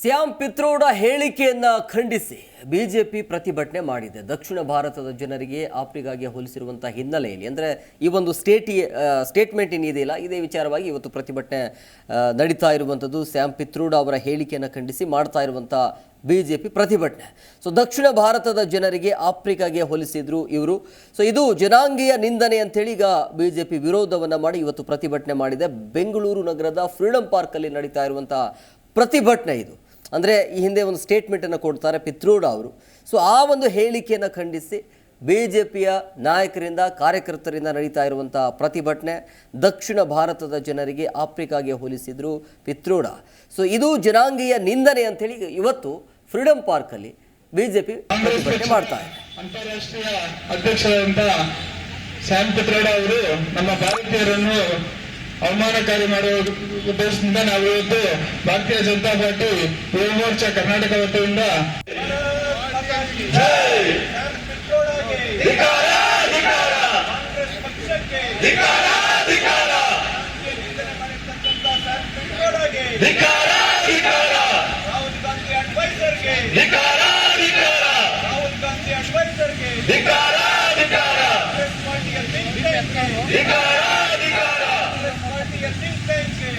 Sam Pitroda ಹೇಳಿಕೆಯನ್ನು ಖಂಡಿಸಿ BJP ಪ್ರತಿಭಟನೆ ಮಾಡಿದೆ. ದಕ್ಷಿಣ ಭಾರತದ ಜನರಿಗೆ ಆಫ್ರಿಕಾಗೆ ಹೋಲಿಸಿರುವಂಥ ಹಿನ್ನೆಲೆಯಲ್ಲಿ. ಅಂದರೆ ಈ ಒಂದು ಸ್ಟೇಟಿ ಸ್ಟೇಟ್ಮೆಂಟ್ ಏನಿದೆಯಲ್ಲ ಇದೇ ವಿಚಾರವಾಗಿ ಇವತ್ತು ಪ್ರತಿಭಟನೆ ನಡೀತಾ ಇರುವಂಥದ್ದು. ಸ್ಯಾಮ್ ಪಿತ್ರೋಡ ಅವರ ಹೇಳಿಕೆಯನ್ನು ಖಂಡಿಸಿ ಮಾಡ್ತಾ ಇರುವಂಥ ಬಿಜೆಪಿ ಪ್ರತಿಭಟನೆ. ಸೊ ದಕ್ಷಿಣ ಭಾರತದ ಜನರಿಗೆ ಆಫ್ರಿಕಾಗೆ ಹೋಲಿಸಿದ್ರು ಇವರು. ಸೊ ಇದು ಜನಾಂಗೀಯ ನಿಂದನೆ ಅಂತೇಳಿ ಈಗ ಬಿಜೆಪಿ ವಿರೋಧವನ್ನು ಮಾಡಿ ಇವತ್ತು ಪ್ರತಿಭಟನೆ ಮಾಡಿದೆ. ಬೆಂಗಳೂರು ನಗರದ ಫ್ರೀಡಂ ಪಾರ್ಕಲ್ಲಿ ನಡೀತಾ ಇರುವಂಥ ಪ್ರತಿಭಟನೆ ಇದು. ಅಂದರೆ ಈ ಹಿಂದೆ ಒಂದು ಸ್ಟೇಟ್ಮೆಂಟನ್ನು ಕೊಡ್ತಾರೆ ಪಿತ್ರೂಡ ಅವರು. ಸೊ ಆ ಒಂದು ಹೇಳಿಕೆಯನ್ನು ಖಂಡಿಸಿ ಬಿ ಜೆ ಪಿಯ ನಾಯಕರಿಂದ, ಕಾರ್ಯಕರ್ತರಿಂದ ನಡೀತಾ ಇರುವಂಥ ಪ್ರತಿಭಟನೆ ದಕ್ಷಿಣ ಭಾರತದ ಜನರಿಗೆ ಆಫ್ರಿಕಾಗೆ ಹೋಲಿಸಿದ್ರು ಪಿತ್ರೂಡ. ಸೊ ಇದು ಜನಾಂಗೀಯ ನಿಂದನೆ ಅಂತೇಳಿ ಇವತ್ತು ಫ್ರೀಡಂ ಪಾರ್ಕಲ್ಲಿ ಬಿ ಜೆ ಪಿ ಪ್ರತಿಭಟನೆ ಮಾಡ್ತಾ ಇದೆ. ಅಂತಾರಾಷ್ಟ್ರೀಯ ಅಧ್ಯಕ್ಷರಾದಂಥ ಸ್ಯಾಮ್ ಪಿತ್ರೋಡ ಅವರು ನಮ್ಮ ಭಾರತೀಯರನ್ನು ಅವಮಾನಕಾರಿ ಮಾಡುವ ಉದ್ದೇಶದಿಂದ ನಾವು ಇವತ್ತು ಭಾರತೀಯ ಜನತಾ ಪಾರ್ಟಿ ಯುವ ಮೋರ್ಚಾ ಕರ್ನಾಟಕ ವತಿಯಿಂದ ಧಿಕಾರ ಗಾಂಧಿ